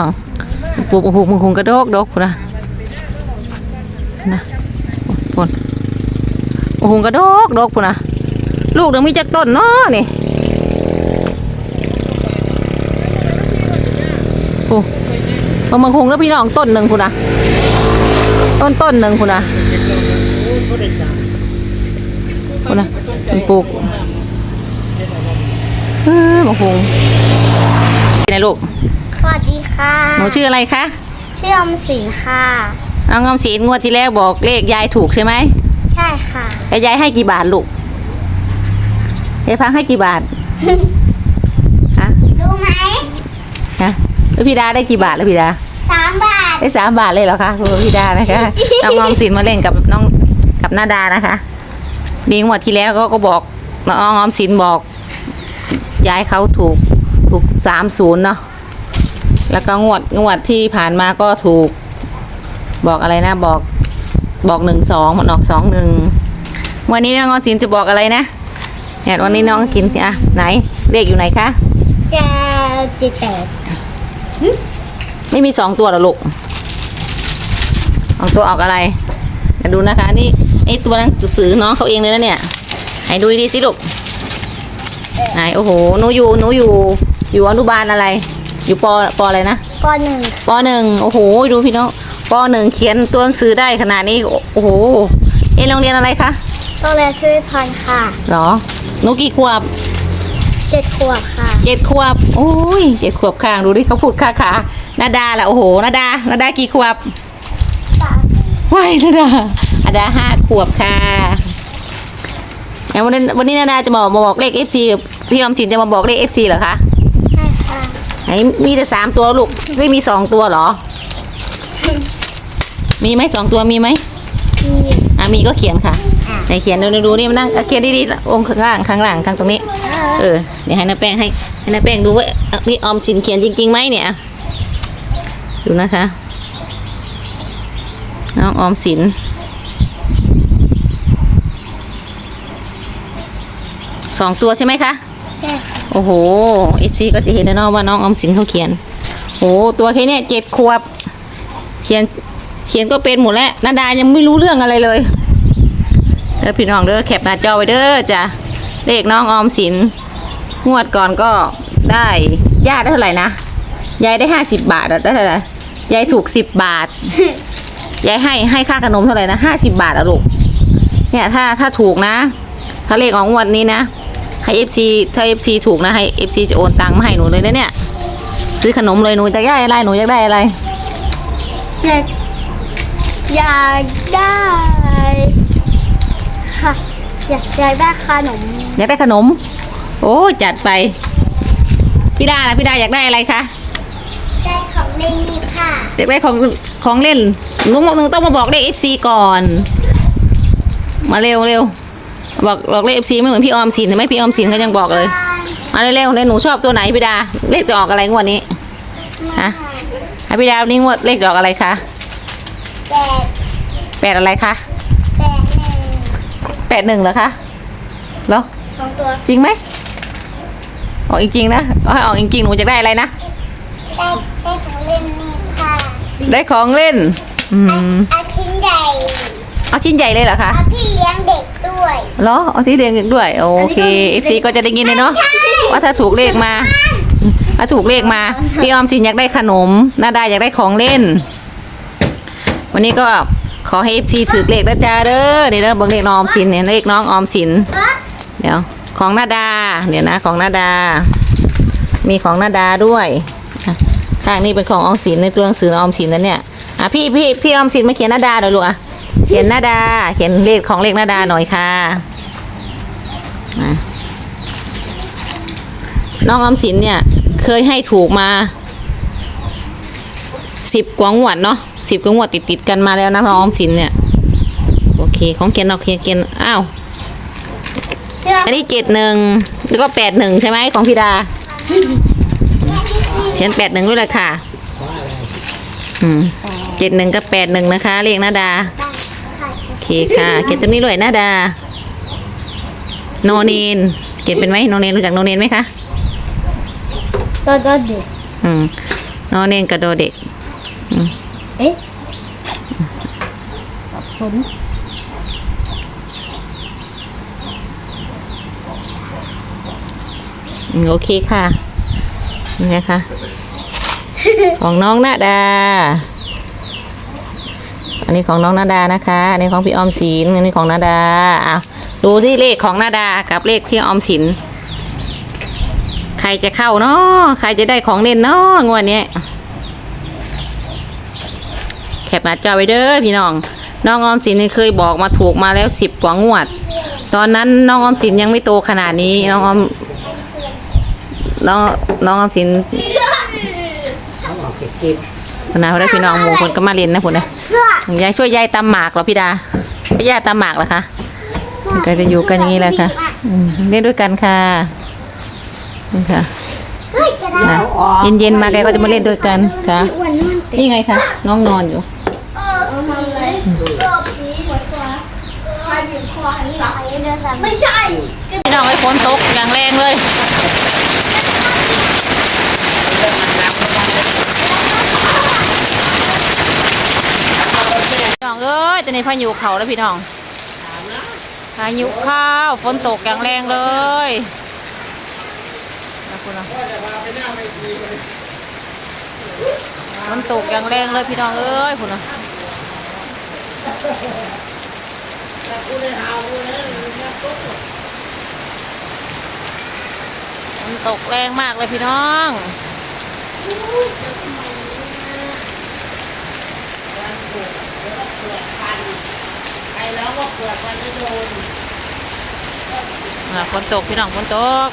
น้องปลูกหูมึงคงกระโดกดกนะนะพุ่นโอ้โหกระโดกดกพุ่นะลูกเดี๋ยวมีจักต้นเนาะนี่โอ้เอามังคงแล้วพี่น้องต้นหนึ่งพุ่นะต้นต้นหนึ่งพุ่นะพุ่นะมันปลูกเออมังคงไหนลูกสวัสดี ค่ะ หนูชื่ออะไรคะ ชื่ออมสินค่ะ น้องออมสินงวดที่แล้วบอกเลขยายถูกใช่ไหม ใช่ค่ะแล้วยายให้กี่บาทลูกยายฟังให้กี่บาท ฮะ รู้ไหมฮะแล้วพี่ดาได้กี่บาทแล้วพี่ดา สามบาท ได้สามบาทเลยเหรอคะคุณพี่ดานะคะ น้องออมสินมาเล่นกับน้องกับนาดานะคะ ดีงวดที่แล้วก็ก็บอกน้องออมสินบอกยายเขาถูกถูกสามศูนย์เนาะ แล้วก็งวดงวดที่ผ่านมาก็ถูก บอกอะไรนะบอกบอกหนึ่งสองมันออกสองหนึ่งวันนี้น้องออมสินจะบอกอะไรนะเนี่ยวันนี้น้องกินอะไหนเลขอยู่ไหนคะแกจิตแปดไม่มีสองตัวเหรอลูกสองตัวออกอะไรมาดูนะคะ นี่ไอตัวนั้นสื่อน้องเขาเองเลยนะเนี่ยไหนดูดีๆสิลูกไหนโอ้โหหนูอยู่หนูอยู่อยู่อนุบาลอะไร อยู่ปปอะไรนะปหนึ่งปหนึ่งโอ้โห ดูพี่น้องปหนึ่งเขียนตัวหนังสือได้ขนาดนี้ โอ้โหเอะโรงเรียนอะไรคะโรงเรียนช่วยพรค่ะหรอหนูกี่ขวบเจ็ดขวบค่ะเจ็ดขวบ โอ้ยเจ็ดขวบข้างดูดิเขาพูดค่าขานาดาแหละโอ้โหนาดานาดากี่ขวบสามว้ายนาดานาดาห้าขวบค่ะแล้ววันนี้วันนี้นาดาจะมามาบอกเลข FC พี่ออมสินจะมาบอกเลข FC เหรอคะใช่ค่ะไหน มีแต่สามตัวลูก ไม่มีสองตัวเหรอ มีไหมสองตัวมีไหมมีอะมีก็เขียนค่ะอะไหนเขียนดูดูดูนี่มานั่งเขียนดีๆองค์ข้างล่างข้างล่างข้างตรงนี้ เออเดี๋ยวให้น้าแป้งให้ให้น้าแป้งดูว่าอะนี่ออมสินเขียนจริงๆไหมเนี่ยดูนะคะน้องออมสินสองตัวใช่ไหมคะใช่ค่ะ โอ้โหเอฟซีก็จะเห็นแน่นอนว่าน้องอมสินเขาเขียนโอ้ตัวแค่เนี้ยเจ็ดขวบ เขียนเขียนก็เป็นหมดแล้วนาดายังไม่รู้เรื่องอะไรเลยเด้อพี่น้องเด้อแคปหน้าจอไว้เด้อจ้ะเลขน้องอมสินงวดก่อนก็ได้ญาติได้เท่าไหร่นะยายได้ห้าสิบบาทได้เท่าไหร่ยายถูกสิบบาทยายให้ให้ค่าขนมเท่าไหร่นะห้าสิบบาทอะลูกเนี่ยถ้าถ้าถูกนะ ถ้าเลขของงวดนี้นะ ให้เอฟซีถ้าเอฟซีถูกนะให้เอฟซีจะโอนตังค์มาให้หนูเลยนะเนี่ย ซื้อขนมเลยหนูจะได้อะไรหนูอยากได้อะไร อยากอยากได้ค่ะอยากอยากได้ขนมอยากได้ขนม โอ้จัดไป พี่ดาล่ะพี่ดาอยากได้อะไรคะได้ของเล่นนี่ค่ะอยากได้ของของเล่นหนูหนูต้องมาบอกเลขเอฟซีก่อน มาเร็วเร็ว บอกบอกเลขเอฟซีไม่เหมือนพี่ออมสินเห็นไหมพี่ออมสินเขายังบอกเลยมาเร็วๆเลยหนูชอบตัวไหนพี่ดาเลขจะออกอะไรงวดนี้ฮะให้พี่ดาวันนี้งวดเลขจะออกอะไรคะแปดแปดอะไรคะแปดหนึ่งแปดหนึ่งเหรอคะเหรอสองตัวจริงไหมออกจริงๆนะเอาให้ออกจริงๆหนูจะได้อะไรนะได้ได้ของเล่นนี่ค่ะได้ของเล่นอืมเอาชิ้นใหญ่ เอาชิ้นใหญ่เลยเหรอคะ เอาที่เลี้ยงเด็กด้วยเหรอเอาที่เรียนด้วย โอเคเอฟซีก็จะได้ยินเลยเนาะว่าถ้าถูกเลขมาถ้าถูกเลขมา พี่ออมสินอยากได้ขนมนาดาอยากได้ของเล่น วันนี้ก็ขอให้เอฟซีถือเลขนะจ้าเด้อเดี๋ยวเด้อเบิ่งเลขน้องออมสินเนี่ยเลขน้องออมสิน เดี๋ยวของนาดา เดี๋ยวนะของนาดา มีของนาดาด้วยอะข้างนี้เป็นของออมสินในตัวหนังสือออมสินนั่นเนี่ยอะพี่พี่พี่ออมสินมาเขียนนาดาหน่อยลูกอะ เขียนนาดา เขียนเลขของเลขนาดาหน่อยค่ะน้องอมสินเนี่ย เคยให้ถูกมาสิบกว่างวดเนาะสิบกว่างวดติดติดกันมาแล้วนะน้องอมสินเนี่ย โอเค ของเขียนเอาเขียนเขียนอ้าวอันนี้เจ็ดหนึ่งแล้วก็แปดหนึ่งใช่ไหมของพี่ดา เขียนแปดหนึ่งด้วยลยค่ะ อืมเจ็ดหนึ่งกับแปดหนึ่งนะคะเรียกนาดา เคค่ะเขียนตรงนี้ด้วยนาดา โนเนนเขียนเป็นไหมโนเนนรู้จักโนเนนไหมคะตัวตัวเด็กอืมโนนอนเนนกระโดดเด็กเอ๊ะสับสนอืมโอเคค่ะนี่นะคะ ของน้องนาดา อันนี้ของน้องนาดานะคะ อันนี้ของพี่ออมสิน อันนี้ของนาดาอะดูที่เลขของนาดากับเลขพี่ออมสิน ใครจะเข้าเนาะใครจะได้ของเล่นเนาะงวดนี้แคปหน้าจอไว้เด้อพี่น้อง น้องออมสินเคยบอกมาถูกมาแล้วสิบกว่างวด ตอนนั้นน้องออมสินยังไม่โตขนาดนี้ น้องออมน้องน้องออมสิน ต้องออกเก็บเก็บพุ่นนะพุ่นนะพี่น้องหมู่คนก็มาเรียนนะพุ่นนะเพื่อยายช่วยยายตำหมากเหรอพี่ดาไปยายตำหมากเหรอคะก็จะอยู่กันอย่างนี้แหละค่ะอืมเล่นด้วยกันค่ะนี่ค่ะเฮ้ยกระดาษนะเย็นๆมาแกก็จะมาเล่นด้วยกันค่ะอ้วนนู่นติดนี่ไงคะน้องนอนอยู่เออทำอะไรเออผีหัวตัวใครถึงคอหันหลังเดินสามไม่ใช่พี่น้องไอ้ฝนตกอย่างแรงเลยพี่ น้องเอ้ยตอนนี้พายุเขาแล้วพี่น้องพายุเข้าวฝนตกอย่างแรงเลยนะคุณนะฝนตกอย่างแรงเลยพี่น้องเอ้ยคุณนะฝนตกแรงมากเลยพี่น้อง อ่าฝนตกพี่น้องฝนตก